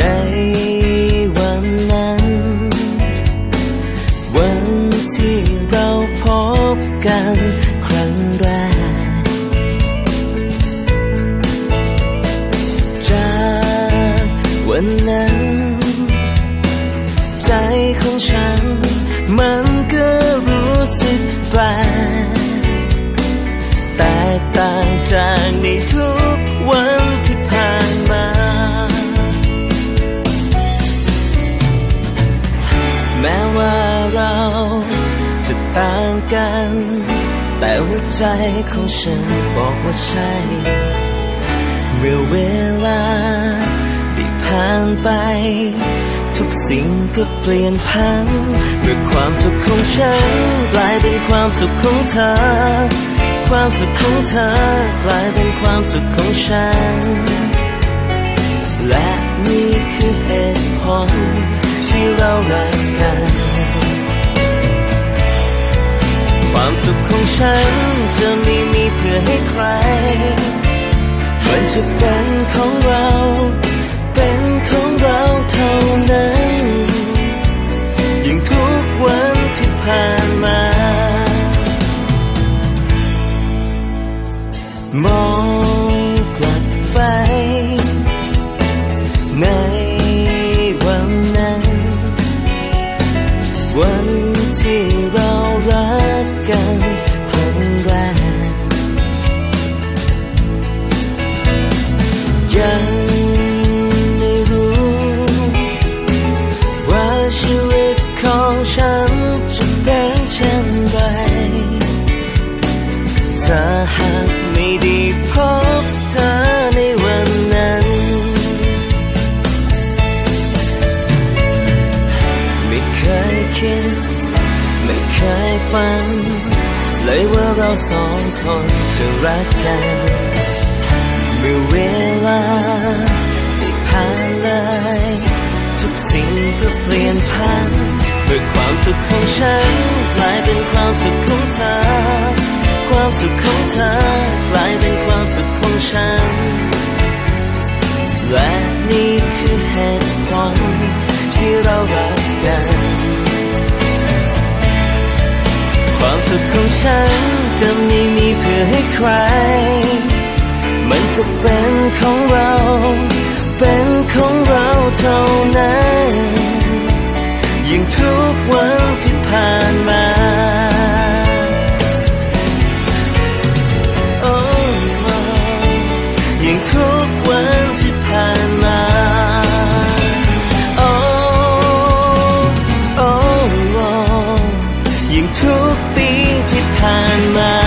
ในวันนั้น วันที่เราพบกันครั้งแรกจากวันนั้น ใจของฉัน มันก็รู้สึกแปลกแตกต่างจากในทุกวัน ต่างกัน แต่หัวใจของฉันบอกว่าใช่ เมื่อเวลาได้ผ่านไป ทุกสิ่งก็เปลี่ยนพันเมื่อความสุขของฉันกลายเป็นความสุขของเธอ ความสุขของเธอกลายเป็นความสุขของฉัน และนี่คือเหตุ ฉันจะไม่มีเพื่อให้ใคร มันจะเป็นของเรา เป็นของเราเท่านั้นยิ่งทุกวันที่ผ่านมา มองกลับไป ในวันนั้น วันที่เรารักกัน ช่นไรถ้าหากไม่ได้พบเธอในวันนั้น ไม่เคยคิด ไม่เคยฝัน เลยว่าเราสองคนจะรักกันเมื่อเวลาได้ผ่านเลย ทุกสิ่งก็เปลี่ยนพัน กลายเป็นความสุขของฉัน และนี่คือเหตุผลที่เรารักกัน ความสุขของฉันจะไม่มีเพื่อให้ใคร มันจะเป็นของเรา เป็นของเราเท่านั้น ยิ่งทุกวันที่ผ่าน กปีที่ผ่านมา